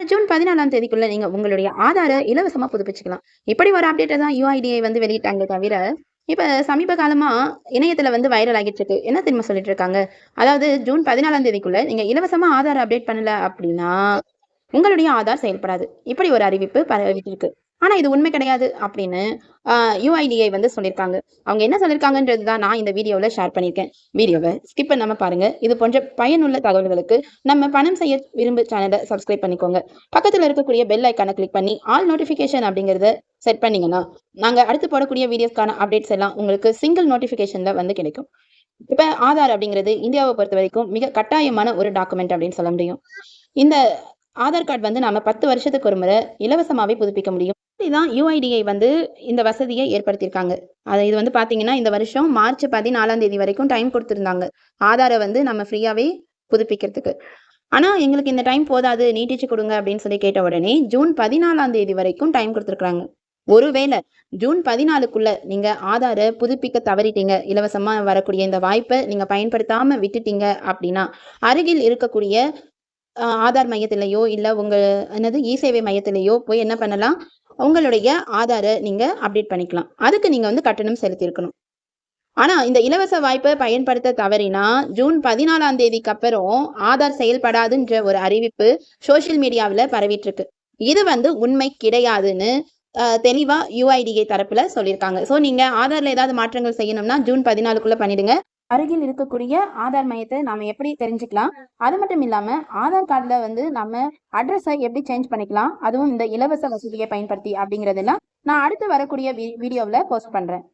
June பதினாலாம் தேதிக்குள்ள நீங்க உங்களுடைய ஆதார இலவசமா புதுப்பிச்சுக்கலாம். இப்படி ஒரு அப்டேட்டை தான் யூஐடிஐ வந்து வெளியிட்டாங்க தவிர இப்ப சமீப காலமா இணையத்துல வந்து வைரல் ஆகிட்டு இருக்கு. என்ன தெரியுமா சொல்லிட்டு இருக்காங்க? அதாவது ஜூன் பதினாலாம் தேதிக்குள்ள நீங்க இலவசமா ஆதார் அப்டேட் பண்ணல அப்படின்னா உங்களுடைய ஆதார் செயல்படாது. இப்படி ஒரு அறிவிப்பு பரவிட்டு இருக்கு. ஆனால் இது உண்மை கிடையாது அப்படின்னு யூஐடிஐ வந்து சொல்லியிருக்காங்க அவங்க என்ன சொல்லியிருக்காங்கன்றது தான் நான் இந்த வீடியோவில் ஷேர் பண்ணியிருக்கேன். வீடியோவை ஸ்கிப் பண்ணாம பாருங்க. இது போன்ற பயனுள்ள தகவல்களுக்கு நம்ம பணம் செய்ய விரும்பு சேனலை சப்ஸ்கிரைப் பண்ணிக்கோங்க. பக்கத்தில் இருக்கக்கூடிய பெல் ஐக்கானை கிளிக் பண்ணி ஆல் நோட்டிஃபிகேஷன் அப்படிங்கிறத செட் பண்ணீங்கன்னா நாங்கள் அடுத்து போடக்கூடிய வீடியோஸ்க்கான அப்டேட்ஸ் எல்லாம் உங்களுக்கு சிங்கிள் நோட்டிஃபிகேஷனில் வந்து கிடைக்கும். இப்போ ஆதார் அப்படிங்கிறது இந்தியாவை பொறுத்த வரைக்கும் மிக கட்டாயமான ஒரு டாக்குமெண்ட் அப்படின்னு சொல்ல முடியும். இந்த ஆதார் கார்டு வந்து நாம பத்து வருஷத்துக்கு ஒரு முறை இலவசமாகவே புதுப்பிக்க முடியும். இதுதான் யூஐடிஐ வந்து இந்த வசதியை ஏற்படுத்தியிருக்காங்க. அது இது வந்து பார்த்தீங்கன்னா இந்த வருஷம் மார்ச் பதினாலாம் தேதி வரைக்கும் டைம் கொடுத்துருந்தாங்க. ஆதாரை வந்து நம்ம ஃப்ரீயாகவே புதுப்பிக்கிறதுக்கு. ஆனால் எங்களுக்கு இந்த டைம் போதாது நீட்டிச்சு கொடுங்க அப்படின்னு சொல்லி கேட்ட உடனே ஜூன் பதினாலாம் தேதி வரைக்கும் டைம் கொடுத்துருக்குறாங்க. ஒருவேளை ஜூன் பதினாலுக்குள்ள நீங்க ஆதாரை புதுப்பிக்க தவறிட்டீங்க இலவசமா வரக்கூடிய இந்த வாய்ப்பை நீங்க பயன்படுத்தாம விட்டுட்டீங்க அப்படின்னா அருகில் இருக்கக்கூடிய ஆதார் மையத்திலேயோ இல்லை உங்க என்னது இ சேவை மையத்திலேயோ போய் என்ன பண்ணலாம்? உங்களுடைய ஆதாரை நீங்கள் அப்டேட் பண்ணிக்கலாம். அதுக்கு நீங்கள் வந்து கட்டணம் செலுத்தியிருக்கணும். ஆனால் இந்த இலவச வாய்ப்பை பயன்படுத்த தவறினா ஜூன் பதினாலாம் தேதிக்கு அப்புறம் ஆதார் செயல்படாதுன்ற ஒரு அறிவிப்பு சோஷியல் மீடியாவில் பரவிட்டு இருக்கு இது வந்து உண்மை கிடையாதுன்னு தெளிவாக யூஐடிஏ தரப்பில் சொல்லியிருக்காங்க. ஸோ நீங்கள் ஆதாரில் ஏதாவது மாற்றங்கள் செய்யணும்னா ஜூன் பதினாலுக்குள்ளே பண்ணிடுங்க. அருகில் இருக்கக்கூடிய ஆதார் மையத்தை நாம எப்படி தெரிஞ்சுக்கலாம்? அது மட்டும் இல்லாம ஆதார் கார்டுல வந்து நம்ம அட்ரஸை எப்படி சேஞ்ச் பண்ணிக்கலாம்? அதுவும் இந்த இலவச வசதியை பயன்படுத்தி அப்படிங்கறதெல்லாம் நான் அடுத்து வரக்கூடிய வீடியோவில் போஸ்ட் பண்றேன்.